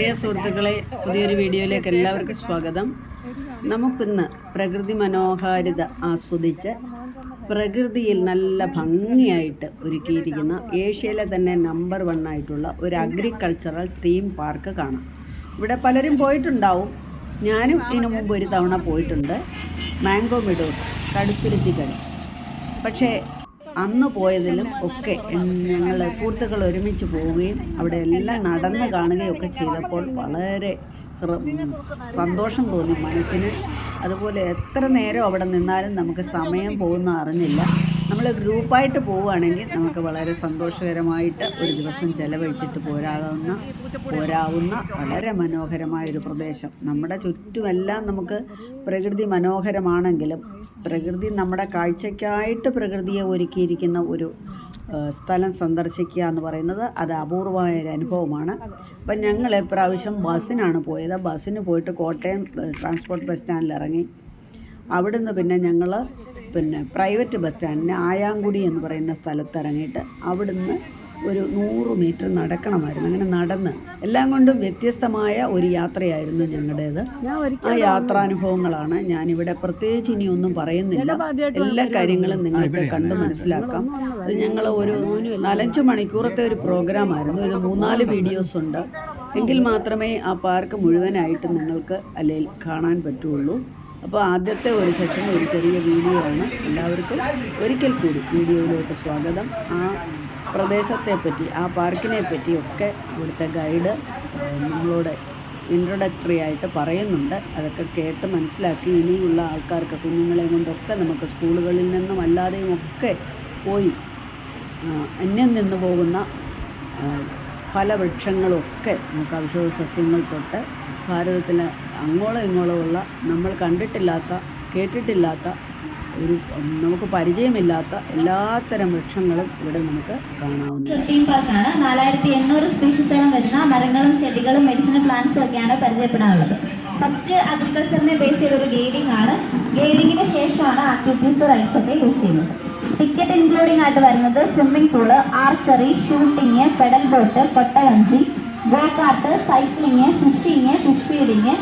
പ്രിയ സുഹൃത്തുക്കളെ പുതിയൊരു വീഡിയോയിലേക്ക് എല്ലാവർക്കും സ്വാഗതം. നമുക്കിന്ന് പ്രകൃതി മനോഹാരിത ആസ്വദിച്ച് പ്രകൃതിയിൽ നല്ല ഭംഗിയായിട്ട് ഒരുക്കിയിരിക്കുന്ന ഏഷ്യയിലെ തന്നെ നമ്പർ വൺ ആയിട്ടുള്ള ഒരു അഗ്രികൾച്ചറൽ തീം പാർക്ക് കാണാം. ഇവിടെ പലരും പോയിട്ടുണ്ടാവും. ഞാനും ഇതിനു മുമ്പ് ഒരു തവണ പോയിട്ടുണ്ട്. മാംഗോ മിഡോസ് കടുത്തുരുത്തിക്കടി പക്ഷേ അന്ന് പോയതിലും ഒക്കെ ഞങ്ങൾ സുഹൃത്തുക്കൾ ഒരുമിച്ച് പോവുകയും അവിടെ എല്ലാം നടന്ന് കാണുകയും ഒക്കെ ചെയ്തപ്പോൾ വളരെ സന്തോഷം തോന്നി മനസ്സിന്. അതുപോലെ എത്ര നേരം അവിടെ നിന്നാലും നമുക്ക് സമയം പോകുന്ന അറിഞ്ഞില്ല. നമ്മൾ ഗ്രൂപ്പായിട്ട് പോവുകയാണെങ്കിൽ നമുക്ക് വളരെ സന്തോഷകരമായിട്ട് ഒരു ദിവസം ചെലവഴിച്ചിട്ട് പോരാകുന്ന പോരാവുന്ന വളരെ മനോഹരമായ ഒരു പ്രദേശം. നമ്മുടെ ചുറ്റുമെല്ലാം നമുക്ക് പ്രകൃതി മനോഹരമാണെങ്കിലും പ്രകൃതി നമ്മുടെ കാഴ്ചയ്ക്കായിട്ട് പ്രകൃതിയെ ഒരുക്കിയിരിക്കുന്ന ഒരു സ്ഥലം സന്ദർശിക്കുക എന്ന് പറയുന്നത് അത് അപൂർവമായ ഒരു അനുഭവമാണ്. അപ്പം ഞങ്ങൾ ഇപ്രാവശ്യം ബസ്സിനാണ് പോയത്. ബസ്സിന് പോയിട്ട് കോട്ടയം ട്രാൻസ്പോർട്ട് ബസ് സ്റ്റാൻഡിൽ ഇറങ്ങി അവിടുന്ന് പിന്നെ ഞങ്ങൾ പിന്നെ പ്രൈവറ്റ് ബസ് സ്റ്റാൻഡിന് ആയാങ്കുടി എന്ന് പറയുന്ന സ്ഥലത്ത് ഇറങ്ങിയിട്ട് അവിടുന്ന് ഒരു നൂറ് മീറ്റർ നടക്കണമായിരുന്നു. അങ്ങനെ നടന്ന് എല്ലാം കൊണ്ടും വ്യത്യസ്തമായ ഒരു യാത്രയായിരുന്നു ഞങ്ങളുടേത്. ആ യാത്രാനുഭവങ്ങളാണ് ഞാനിവിടെ പ്രത്യേകിച്ച് ഇനി ഒന്നും പറയുന്നില്ല. എല്ലാ കാര്യങ്ങളും നിങ്ങൾക്ക് കണ്ടു മനസ്സിലാക്കാം. അത് ഞങ്ങൾ ഒരു നാലഞ്ച് മണിക്കൂറത്തെ ഒരു പ്രോഗ്രാമായിരുന്നു. ഇത് മൂന്നാൽ വീഡിയോസ് ഉണ്ട്. എങ്കിൽ മാത്രമേ ആ പാർക്ക് മുഴുവനായിട്ട് നിങ്ങൾക്ക് അല്ലെങ്കിൽ കാണാൻ പറ്റുള്ളൂ. അപ്പോൾ ആദ്യത്തെ ഒരു സെക്ഷൻ ഒരു ചെറിയ വീഡിയോ ആണ് എല്ലാവർക്കും ഒരിക്കൽ കൂടി വീഡിയോയിലോട്ട് സ്വാഗതം. ആ പ്രദേശത്തെ പറ്റി ആ പാർക്കിനെ പറ്റി ഒക്കെ ഇവിടുത്തെ ഗൈഡ് നമ്മളോട് ഇൻട്രൊഡക്ടറി ആയിട്ട് പറയുന്നുണ്ട്. അതൊക്കെ കേട്ട് മനസ്സിലാക്കി ഇനിയുള്ള ആൾക്കാർക്ക് കുഞ്ഞുങ്ങളെ കൊണ്ടൊക്കെ നമുക്ക് സ്കൂളുകളിൽ നിന്നും അല്ലാതെയും ഒക്കെ പോയി അന്യം നിന്ന് പോകുന്ന ഫലവൃക്ഷങ്ങളൊക്കെ നമുക്ക് ഔഷധ സസ്യങ്ങൾ തൊട്ട് ഭാരതത്തിൽ അങ്ങോളം ഇങ്ങോളമുള്ള നമ്മൾ കണ്ടിട്ടില്ലാത്ത കേട്ടിട്ടില്ലാത്ത ഒരു നമുക്ക് പരിചയമില്ലാത്ത എല്ലാത്തരം വൃക്ഷങ്ങളും ഇവിടെ നമുക്ക് കാണാവുന്നതാണ്. തീം പാർക്കാണ് നാലായിരത്തി എണ്ണൂറ് സ്പീഷീസോളം വരുന്ന. മരങ്ങളും ചെടികളും മെഡിസിനൽ പ്ലാന്റ്സും ഒക്കെയാണ് പരിചയപ്പെടാനുള്ളത്. ഫസ്റ്റ് അഗ്രികൾച്ചറിനെ ബേസ് ചെയ്ത ഒരു ഗൈഡിംഗ് ആണ്. ഗൈഡിങ്ങിന് ശേഷമാണ് ആക്ടിവിറ്റീസ് റൈറ്റ്സ് ഒക്കെ യൂസ് ചെയ്യുന്നത്. ടിക്കറ്റ് ഇൻക്ലൂഡിംഗ് ആയിട്ട് വരുന്നത് swimming pool archery shooting pedal boat കൊട്ടവഞ്ചി go kart cycling fishing fish feeding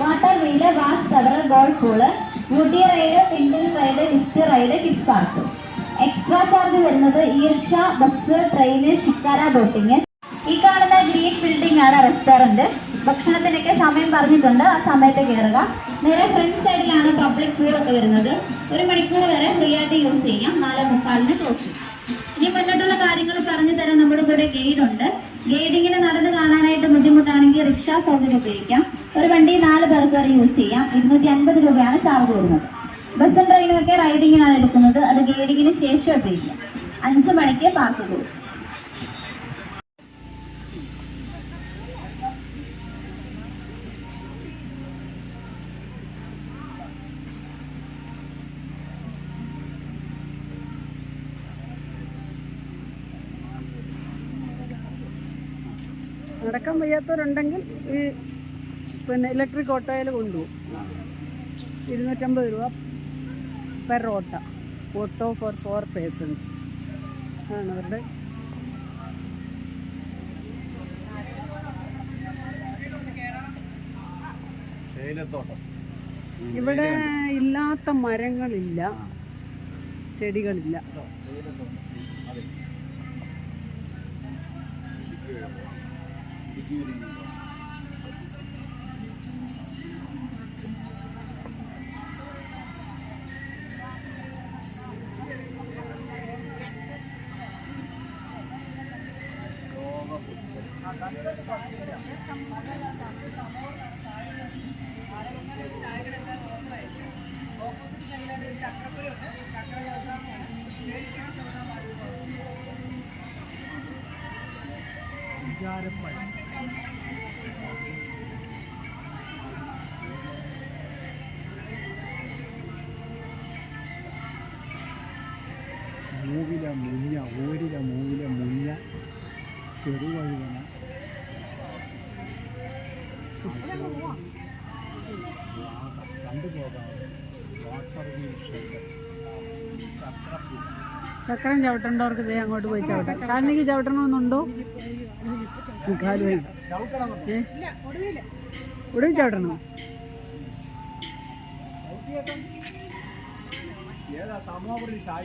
water wheel was several ball pool beauty ride ടിൻഡിൽ ride lift ride kids park. Extra charge വരുന്നത് ഈ rickshaw bus train shikara boating. ഈ കാണുന്ന green building ആണ് restaurant. ഭക്ഷണത്തിനൊക്കെ സമയം പറഞ്ഞിട്ടുണ്ട്. ആ സമയത്ത് കയറുക നേരെ ഫ്രണ്ട് സൈഡിലാണ് പബ്ലിക് വ്യൂ ഒക്കെ വരുന്നത്. ഒരു മണിക്കൂർ വരെ ഫ്രീ ആയിട്ട് യൂസ് ചെയ്യാം. നാല് മുക്കാലിന് ക്ലോസ് ചെയ്യാം. ഇനി മുന്നോട്ടുള്ള കാര്യങ്ങൾ പറഞ്ഞു തരാൻ നമ്മുടെ കൂടെ ഗൈഡ് ഉണ്ട്. ഗൈഡിങ്ങിന് നടന്ന് കാണാനായിട്ട് ബുദ്ധിമുട്ടാണെങ്കിൽ റിക്ഷാ സൗകര്യം ഉപയോഗിക്കാം. ഒരു വണ്ടി നാല് പേർക്ക് വരെ യൂസ് ചെയ്യാം. ഇരുന്നൂറ്റി അൻപത് രൂപയാണ് ചാർജ് വരുന്നത്. ബസ്സും ട്രെയിനും ഒക്കെ റൈഡിങ്ങിനാണ് എടുക്കുന്നത്. അത് ഗൈഡിങ്ങിന് ശേഷം ഉപയോഗിക്കാം അഞ്ച് മണിക്ക് പാർക്ക് ക്ലോസ് നടക്കാൻ വയ്യാത്തവരുണ്ടെങ്കിൽ ഈ പിന്നെ ഇലക്ട്രിക് ഓട്ടോയിൽ കൊണ്ടുപോകും ഇരുന്നൂറ്റമ്പത് രൂപ പെർ ഓട്ട. ഓട്ടോ ഫോർ ഫോർ പേഴ്സൺസ് ആണ് അവരുടെ ഇവിടെ ഇല്ലാത്ത മരങ്ങളില്ല. ചെടികളില്ല. മൂവില മുഞ്ഞ ഓരില മൂവില മുഞ്ഞ ചെറുവഴുതന ചക്രം ചവിട്ടേണ്ടവർക്ക് ദേ അങ്ങോട്ട് പോയി ചവിട്ടാം. ചാലിനിക്ക് ചവിട്ടണമെന്നുണ്ടോ? കാൽ വൈ ഏ? ഇവിടെ ചവിട്ടണോ? ഏതാ ചായ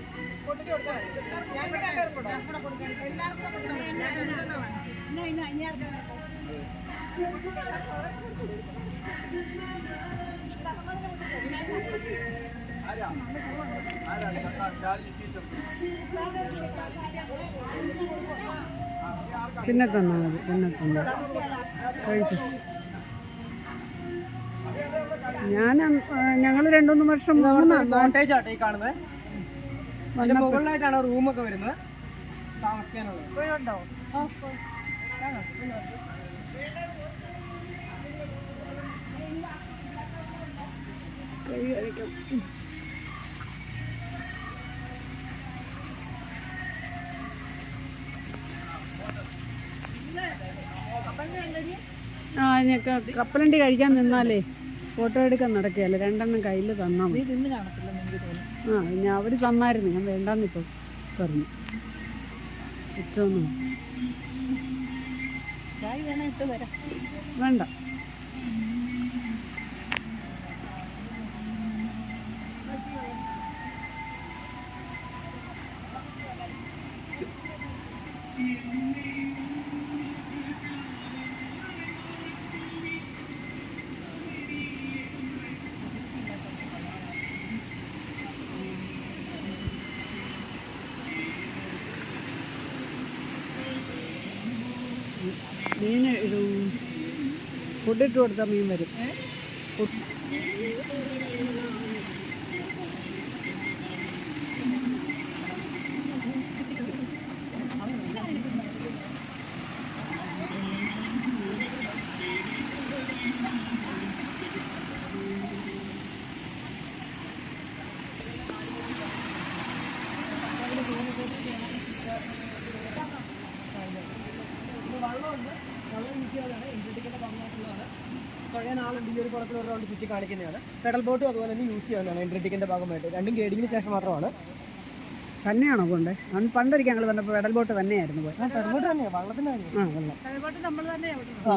പിന്നെ തന്നാൽ മതി പിന്നെ തന്നാൽ കഴിച്ചു. ഞാൻ ഞങ്ങൾ രണ്ടുമൂന്ന് വർഷം മൂന്ന് അതിന്റെ മുകളിലായിട്ടാണ് റൂമൊക്കെ വരുന്നത്. താമസിക്കാനുള്ളത്. ആ. ഞങ്ങൾക്ക് കപ്പലണ്ടി കഴിക്കാൻ നിന്നാലേ ഫോട്ടോ എടുക്കാൻ നടക്കുകയല്ലേ? രണ്ടെണ്ണം കയ്യിൽ തന്നാൽ മതി. ആ ഞാൻ അവർ തന്നായിരുന്നു. ഞാൻ വേണ്ടാന്നിപ്പോൾ പറഞ്ഞു. ഉച്ചൊന്നും വേണ്ട. ഫുഡിട്ട് കൊടുത്താൽ മീൻ വരും. ഫുഡ് പഴയ നാളുണ്ട് ഈ ഒരു കുളത്തിൽ ഒരു റൗണ്ട് ചുറ്റി കാണിക്കുന്നതാണ്. പെഡൽ ബോട്ടും അതുപോലെ തന്നെ യൂസ് ചെയ്യുന്നതാണ് എൻട്രറ്റിക്കിന്റെ ഭാഗമായിട്ട്. രണ്ടും ഗേഡിങ്ങിന് ശേഷം മാത്രമാണ്. തന്നെയാണോ കൊണ്ടേ അവൻ പണ്ടൊരിക്കൽ ഞങ്ങൾ വന്നപ്പോൾ പെഡൽ ബോട്ട് തന്നെയായിരുന്നു പോയത്. പെഡൽ ബോട്ട് തന്നെയാണ് വള്ളത്തിന്റെ കാര്യം. ആ വെള്ളം ആ.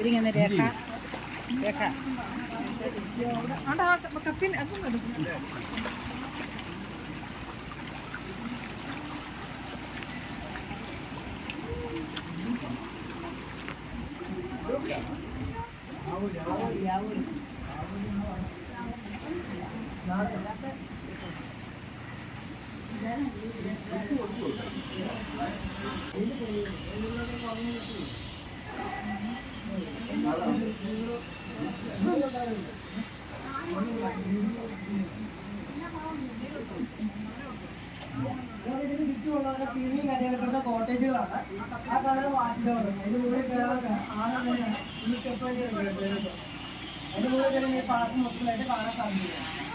ഇതിങ്ങനെ രേഖ രേഖ ആണ്ടാ കപ്പിൽ അതൊന്നും ഇതിന് Cleaning കാര്യങ്ങളൊക്കെ കോട്ടേജുകളാണ് ആ കാണുന്ന വാറ്റിലോട് അതിന് മുകളിൽ കയറാൻ ആണെന്ന് ഈ സ്റ്റെപ്പ് അതിന് മുകളിൽ കയറി ഈ പാർക്ക് മൊത്തമായിട്ട് കാണാൻ സാധിക്കില്ല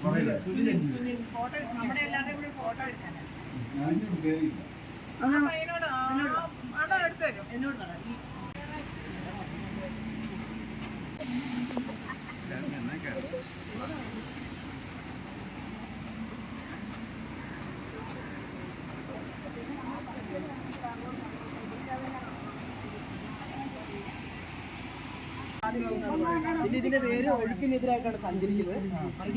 സ്വാഭാവികമായിട്ട് ഫോട്ടോ നമ്മുടെ എല്ലാവരുടെയും കൂടി ഫോട്ടോ എടുക്കാനാണ് പയ്യനോട് അവിടെ എടുത്തു തരും എന്നോട് ഈ പിന്നെ ഇതിന്റെ പേര് ഒഴുക്കിനെതിരായിട്ടാണ് സഞ്ചരിക്കുന്നത്.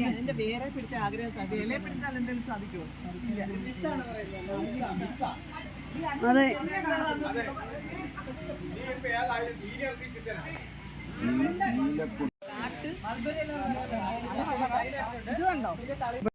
അതിന്റെ പേരെ പിടിച്ച ആഗ്രഹം സാധിക്കും ഇലയെ പിടിച്ചാൽ എന്തെങ്കിലും സാധിക്കുമോ. അതെ. കണ്ടോ